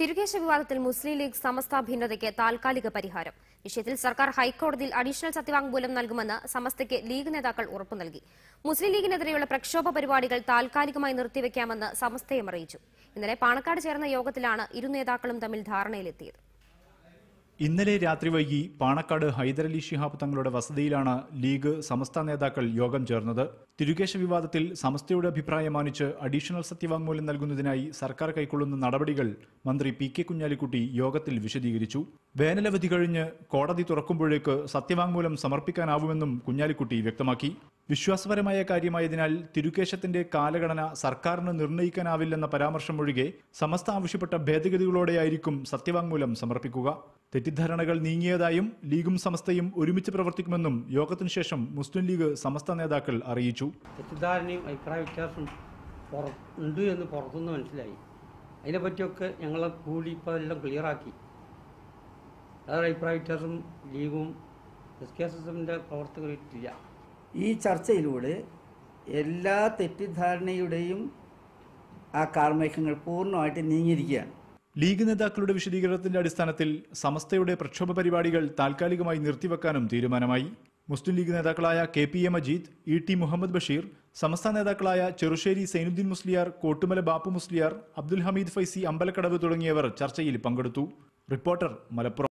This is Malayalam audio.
തിരുകേശ വിവാദത്തിൽ മുസ്ലിം ലീഗ് സമസ്ത ഭിന്നതയ്ക്ക് താൽക്കാലിക പരിഹാരം. വിഷയത്തിൽ സർക്കാർ ഹൈക്കോടതിയിൽ അഡീഷണൽ സത്യവാങ്മൂലം നൽകുമെന്ന് സമസ്തയ്ക്ക് ലീഗ് നേതാക്കൾ ഉറപ്പു നൽകി. മുസ്ലിം ലീഗിനെതിരെയുള്ള പ്രക്ഷോഭ പരിപാടികൾ താൽക്കാലികമായി നിർത്തിവെക്കാമെന്ന് സമസ്തയും അറിയിച്ചു. ഇന്നലെ പാണക്കാട് ചേർന്ന യോഗത്തിലാണ് ഇരു നേതാക്കളും തമ്മിൽ ധാരണയിലെത്തിയത്. ഇന്നലെ രാത്രി വൈകി പാണക്കാട് ഹൈദരലി ഷിഹാബ് തങ്ങളുടെ വസതിയിലാണ് ലീഗ് സമസ്ത നേതാക്കൾ യോഗം ചേർന്നത്. തിരുകേശ വിവാദത്തിൽ സമസ്തയുടെ അഭിപ്രായം മാനിച്ച് അഡീഷണൽ സത്യവാങ്മൂലം നൽകുന്നതിനായി സർക്കാർ കൈക്കൊള്ളുന്ന നടപടികൾ മന്ത്രി പി കെ കുഞ്ഞാലിക്കുട്ടി യോഗത്തിൽ വിശദീകരിച്ചു. വേനലവധി കഴിഞ്ഞ് കോടതി തുറക്കുമ്പോഴേക്ക് സത്യവാങ്മൂലം സമർപ്പിക്കാനാവുമെന്നും കുഞ്ഞാലിക്കുട്ടി വ്യക്തമാക്കി. വിശ്വാസപരമായ കാര്യമായതിനാൽ തിരുക്കേശത്തിന്റെ കാലഗണന സർക്കാരിന് നിർണയിക്കാനാവില്ലെന്ന പരാമർശം ഒഴികെ സമസ്ത ആവശ്യപ്പെട്ട ഭേദഗതികളോടെയായിരിക്കും സത്യവാങ്മൂലം സമർപ്പിക്കുക. തെറ്റിദ്ധാരണകൾ നീങ്ങിയതായും ലീഗും സമസ്തയും ഒരുമിച്ച് പ്രവർത്തിക്കുമെന്നും യോഗത്തിനു ശേഷം മുസ്ലിം ലീഗ് സമസ്ത നേതാക്കൾ അറിയിച്ചു. തെറ്റിദ്ധാരണയും അഭിപ്രായ വ്യത്യാസം ഉണ്ട് എന്ന് പുറത്തുനിന്ന് മനസ്സിലായി. അതിനെപ്പറ്റിയൊക്കെ ഞങ്ങൾ കൂടി ഇപ്പോൾ എല്ലാം ക്ലിയറാക്കി അതായത് അഭിപ്രായ വ്യത്യാസം ലീഗും പ്രവർത്തകരിട്ടില്ല ഈ ചർച്ചയിലൂടെ എല്ലാ തെറ്റിദ്ധാരണയുടെയും ആ കാർമേഘങ്ങൾ പൂർണമായിട്ട് നീങ്ങിയിരിക്കുകയാണ്. ലീഗ് നേതാക്കളുടെ വിശദീകരണത്തിന്റെ അടിസ്ഥാനത്തിൽ സമസ്തയുടെ പ്രക്ഷോഭ പരിപാടികൾ താൽക്കാലികമായി നിർത്തിവെക്കാനും തീരുമാനമായി. മുസ്ലിം ലീഗ് നേതാക്കളായ K P A Majeed E T Muhammad Basheer Samastha നേതാക്കളായ ചെറുശ്ശേരി സൈനുദ്ദീൻ മുസ്ലിയാർ കോട്ടുമല ബാപ്പു മുസ്ലിയാർ അബ്ദുൽ ഹമീദ് ഫൈസി അമ്പലക്കടവ് തുടങ്ങിയവർ ചർച്ചയിൽ പങ്കെടുത്തു. റിപ്പോർട്ടർ മലപ്പുറം